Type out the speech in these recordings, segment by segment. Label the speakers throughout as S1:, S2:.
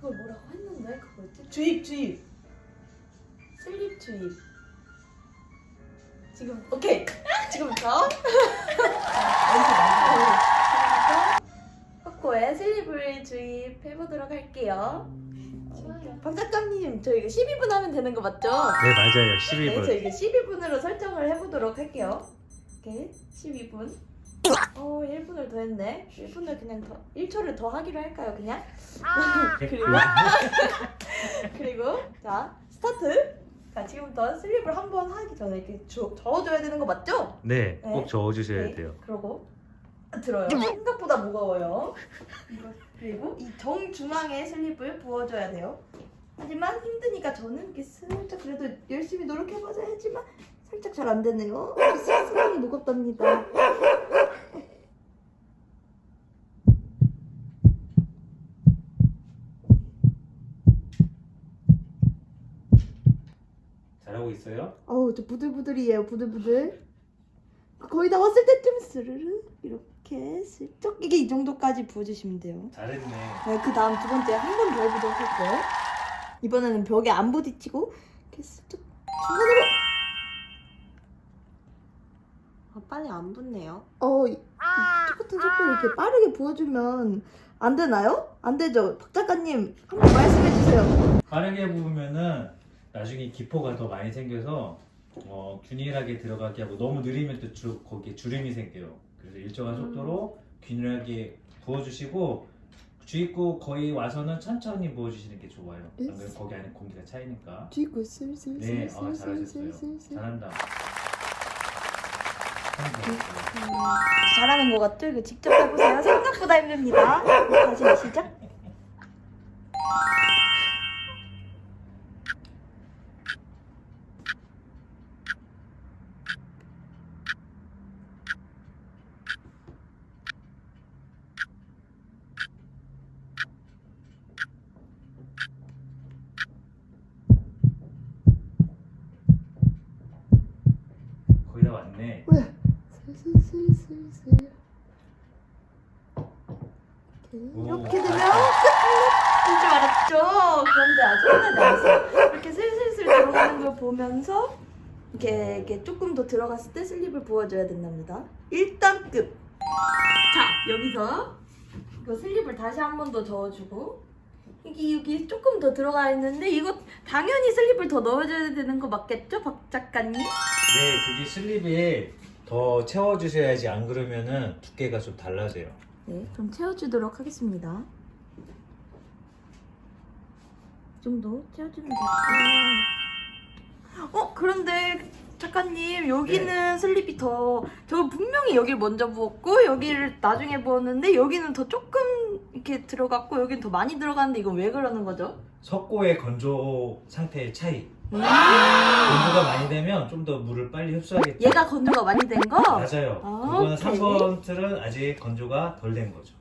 S1: 그걸 뭐라고 했는데 그거였지? 주입 주입 슬립 주입 지금 오케이 지금부터 코코에 슬립을 주입해 보도록 할게요. 박 작가님 저 이거 12분 하면 되는 거 맞죠?
S2: 네 맞아요
S1: 네, 저
S2: 12분
S1: 이게 12분으로 설정을 해보도록 할게요. 이렇게 12분. 어, 1분을 더 했네. 1분을 그냥 더, 1초를 더 하기로 할까요, 그냥? 그리고, 그리고, 자, 스타트. 자, 지금부터 슬립을 한 번 하기 전에 이렇게 저, 저어 줘야 되는 거 맞죠?
S2: 네,
S1: 네.
S2: 꼭 저어주셔야
S1: 네,
S2: 돼요
S1: 그러고, 들어요. 생각보다 무거워요. 이거, 그리고 이 정중앙에 슬립을 부어줘야 돼요. 하지만 힘드니까 저는 이렇게 살짝 그래도 열심히 노력해보자 했지만 살짝 잘 안 되네요. 수강이 무겁답니다.
S2: 잘하고 있어요?
S1: 어우 저 부들부들이에요 부들부들. 거의 다 왔을 때쯤 스르르 이렇게 슬쩍 이게 이 정도까지 부어주시면 돼요.
S2: 잘했네
S1: 네, 그 다음 두 번째 한 번 더 해보도록 할게요. 이번에는 벽에 안 부딪히고 이렇게 슬쩍 중간으로.
S3: 아, 빨리 안 붙네요.
S1: 어, 이, 이 똑같은 속도로 이렇게 빠르게 부어주면 안 되나요? 안 되죠. 박 작가님 한 번 말씀해 주세요.
S2: 빠르게 부으면은 나중에 기포가 더 많이 생겨서 어, 균일하게 들어가게 하고 너무 느리면 또 주, 거기에 주름이 생겨요 그래서 일정한 속도로 균일하게 부어주시고 주입 구 거의 와서는 천천히 부어주시는 게 좋아요 안 그러면 거기 안에 공기가 차이니까
S1: 뒤고 슬슬
S2: 네, 어, 잘하셨어요 잘한다
S1: 잘하는 것 같죠? 이거 직접 해보세요. 생각보다 힘듭니다. 다시 시작.
S2: 거의 다 왔네
S1: 슬슬슬슬슬.
S2: 오.
S1: 이렇게 되면 끝인 줄 알았죠? 그런데 아직 하나 남았어요. 이렇게 슬슬슬 들어가는 걸 보면서 이렇게, 이렇게 조금 더 들어갔을 때 슬립을 부어줘야 된답니다. 1단급. 자, 여기서 이거 슬립을 다시 한 번 더 저어주고 여기 여기 조금 더 들어가 있는데 이거 당연히 슬립을 더 넣어줘야 되는 거 맞겠죠, 박 작가님?
S2: 네 그게 슬립에 더 채워주셔야지 안 그러면은 두께가 좀 달라져요
S1: 네, 그럼 채워주도록 하겠습니다. 이 정도 채워주면 될까요? 어, 그런데 작가님 여기는 슬립이 더, 저 분명히 여기를 먼저 부었고 여기를 나중에 부었는데 여기는 더 조금 이렇게 들어갔고 여기는 더 많이 들어갔는데 이건 왜 그러는 거죠?
S2: 석고의 건조 상태의 차이
S1: 음.
S2: 건조가 많이 되면 좀 더 물을 빨리 흡수하겠죠
S1: 얘가 건조가 많이 된 거?
S2: 맞아요
S1: 아,
S2: 그거는
S1: 오케이.
S2: 3번 틀은 아직 건조가 덜 된 거죠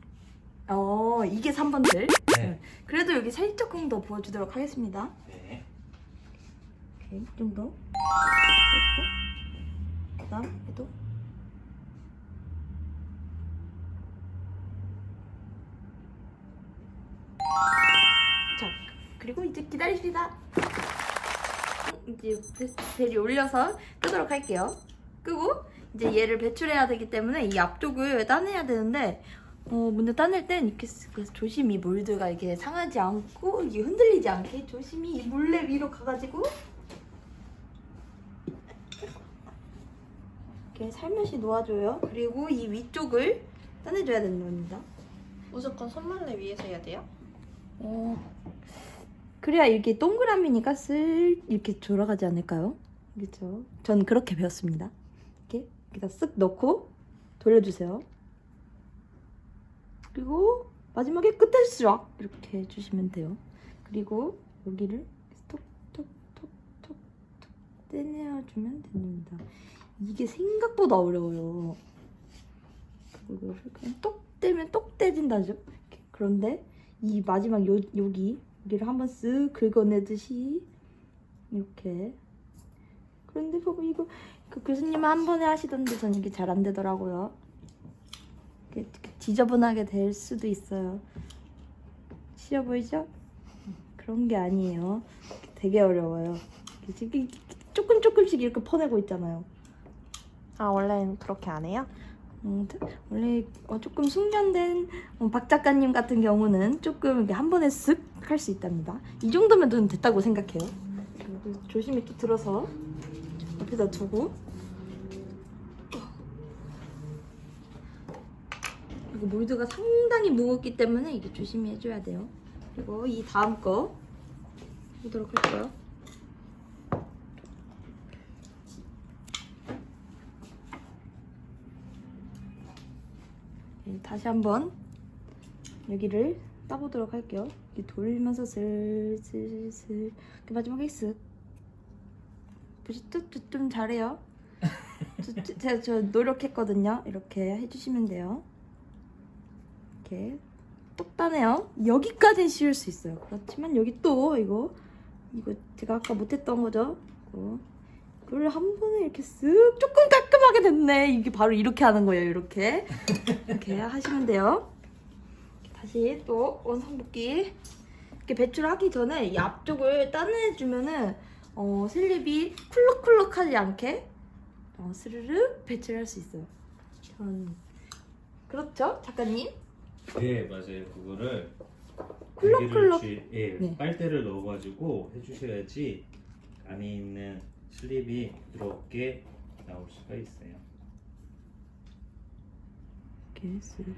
S1: 어, 이게 3번들.
S2: 네.
S1: 그래도 여기 살짝 더 부어주도록 하겠습니다.
S2: 네.
S1: 오케이, 이 정도. 해주고. 그 다음, 해도. 자, 그리고 이제 기다리시다. 이제 배- 배를 올려서 끄도록 할게요. 끄고, 이제 얘를 배출해야 되기 때문에 이 앞쪽을 따내야 되는데, 어, 먼저 따낼 땐 이렇게 조심히 몰드가 이게 상하지 않고 이게 흔들리지 않게 조심히 이 물레 위로 가가지고 이렇게 살며시 놓아줘요. 그리고 이 위쪽을 따내줘야 되는 겁니다.
S3: 무조건 손말레 위에서 해야 돼요?
S1: 어, 그래야 이렇게 동그라미니까 쓸 이렇게 돌아가지 않을까요? 그렇죠? 전 그렇게 배웠습니다. 이렇게 여기다 쓱 넣고 돌려주세요. 그리고 마지막에 끝에 싹 이렇게 해주시면 돼요. 그리고 여기를 톡톡톡톡톡 떼내어주면 됩니다. 이게 생각보다 어려워요. 그거를 그냥 똑 떼면 똑 떼진다죠. 그런데 이 마지막 요, 여기 여기를 한번 쓱 긁어내듯이 이렇게 그런데 보고 이거 그 교수님 한 번에 하시던데 전 이게 잘 안 되더라고요 이렇게, 지저분하게 될 수도 있어요 쉬워 보이죠? 그런 게 아니에요. 되게 어려워요. 이게 조금 조금씩 이렇게 퍼내고 있잖아요.
S3: 아 원래는 그렇게 안 해요?
S1: 음, 원래 어, 조금 숙련된 어, 박 작가님 같은 경우는 조금 한 번에 쓱 할 수 있답니다. 이 정도면 좀 됐다고 생각해요. 조심히 또 들어서 옆에다 두고 그리고 몰드가 상당히 무겁기 때문에 이게 조심히 해줘야 돼요. 그리고 이 다음 거 보도록 할게요. 다시 한번 여기를 따보도록 할게요. 돌리면서 슬슬슬 이렇게 마지막에 쓱? 저- 좀 잘해요. 저- 저- 제가 저 노력했거든요. 이렇게 해주시면 돼요. 이렇게 똑단해요. 여기까지는 씌울 수 있어요. 그렇지만 여기 또 이거 이거 제가 아까 못했던 거죠. 이거 그걸 한 번에 이렇게 쓱 조금 깔끔하게 됐네. 이게 바로 이렇게 하는 거예요. 이렇게 이렇게 하시면 돼요. 다시 또 원상복귀 이렇게 배출하기 전에 이 앞쪽을 따내주면은 어, 슬립이 쿨럭쿨럭하지 않게 어, 스르르 배출할 수 있어요. 전 그렇죠, 작가님?
S2: 네 맞아요 그거를
S1: 쿨럭쿨럭.
S2: 예,
S1: 네.
S2: 빨대를 넣어가지고 해주셔야지 안에 있는 슬립이 부드럽게 나올 수가 있어요
S1: 이렇게 쓱.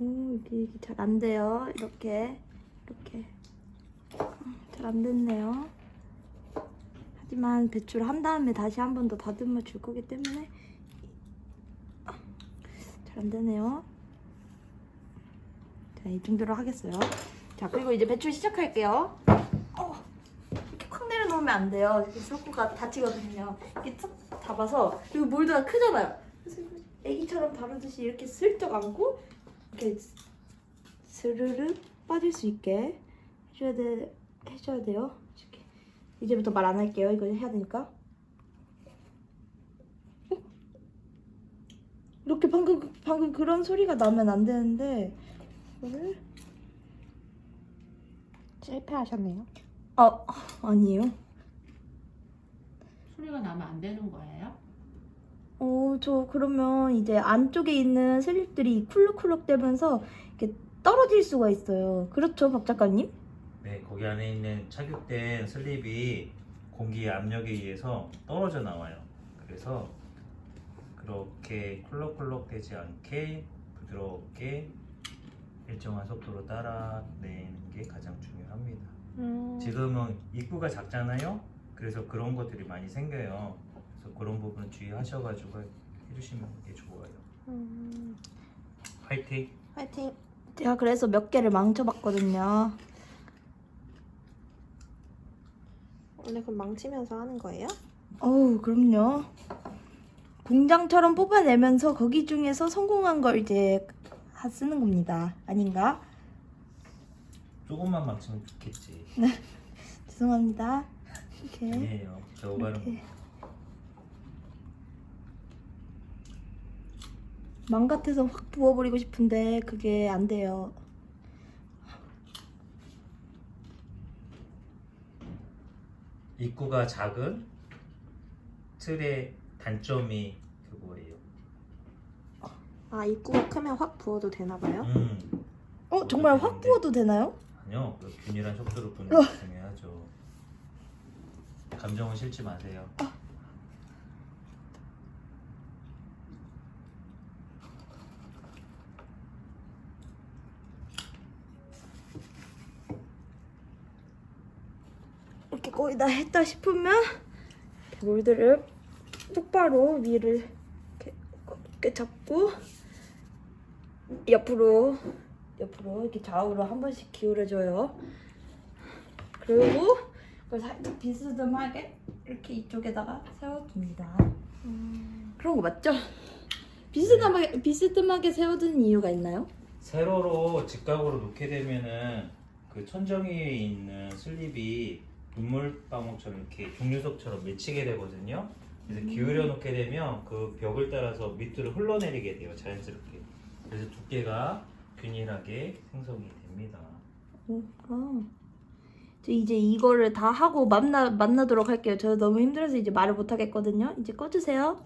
S1: 오, 이게, 잘 안 돼요. 이렇게. 잘 안 됐네요. 하지만 배출을 한 다음에 다시 한 번 더 다듬어 줄 거기 때문에 잘 안 되네요. 자, 이 정도로 하겠어요. 자, 그리고 이제 배출 시작할게요. 어, 이렇게 콱 내려놓으면 안 돼요. 이렇게 석구가 다치거든요. 이렇게 탁 잡아서 그리고 몰드가 크잖아요. 그래서 애기처럼 다루듯이 이렇게 슬쩍 안고 이렇게 스르르 빠질 수 있게 해줘야 돼 해줘야 돼요. 이렇게 이제부터 말 안 할게요. 이거 해야 되니까. 어? 이렇게 방금 방금 그런 소리가 나면 안 되는데 이거를
S3: 실패하셨네요.
S1: 아 아니에요.
S4: 소리가 나면 안 되는 거예요?
S1: 어, 저 그러면 이제 안쪽에 있는 슬립들이 쿨룩쿨룩 되면서 이렇게 떨어질 수가 있어요. 그렇죠, 박 작가님?
S2: 네 거기 안에 있는 착육된 슬립이 공기 압력에 의해서 떨어져 나와요 그래서 그렇게 콜록콜록 되지 않게 부드럽게 일정한 속도로 따라내는 게 가장 중요합니다
S3: 음,
S2: 지금은 입구가 작잖아요. 그래서 그런 것들이 많이 생겨요. 그래서 그런 부분 주의하셔가지고 해주시면 되게 좋아요.
S3: 음,
S2: 화이팅!
S3: 화이팅.
S1: 제가 그래서 몇 개를 망쳐봤거든요.
S3: 원래 그럼 망치면서 하는 거예요?
S1: 어우, 그럼요. 공장처럼 뽑아내면서 거기 중에서 성공한 걸 이제 다 쓰는 겁니다. 아닌가?
S2: 조금만 망치면 좋겠지.
S1: 죄송합니다. 이렇게.
S2: 아니에요. 배워가는 거.
S1: 이렇게. 망 같아서 확 부어버리고 싶은데 그게 안 돼요.
S2: 입구가 작은 틀의 단점이 그거예요.
S3: 아 입구가 크면 확 부어도 되나 봐요?
S2: 음,
S1: 어 정말 확 부어도 되나요?
S2: 아니요. 그 균일한 속도로 부는
S1: 어.
S2: 감정은 실지 마세요.
S1: 이 거의 다 했다 싶으면 몰드를 똑바로 위를 이렇게 이렇게 잡고 옆으로 옆으로 이렇게 좌우로 한 번씩 기울여줘요. 그리고 그걸 살짝 비스듬하게 이렇게 이쪽에다가 세워둡니다.
S3: 음,
S1: 그런 거 맞죠? 비스듬하게 비스듬하게 세워두는 이유가 있나요?
S2: 세로로 직각으로 놓게 되면은 그 천정위에 있는 슬립이 눈물방울처럼 이렇게 종류석처럼 맺히게 되거든요. 그래서 기울여 놓게 되면 그 벽을 따라서 밑으로 흘러내리게 돼요. 자연스럽게. 그래서 두께가 균일하게 생성이 됩니다.
S1: 아. 저 이제 이거를 다 하고 만나 만나도록 할게요. 저 너무 힘들어서 이제 말을 못 하겠거든요. 이제 꺼주세요.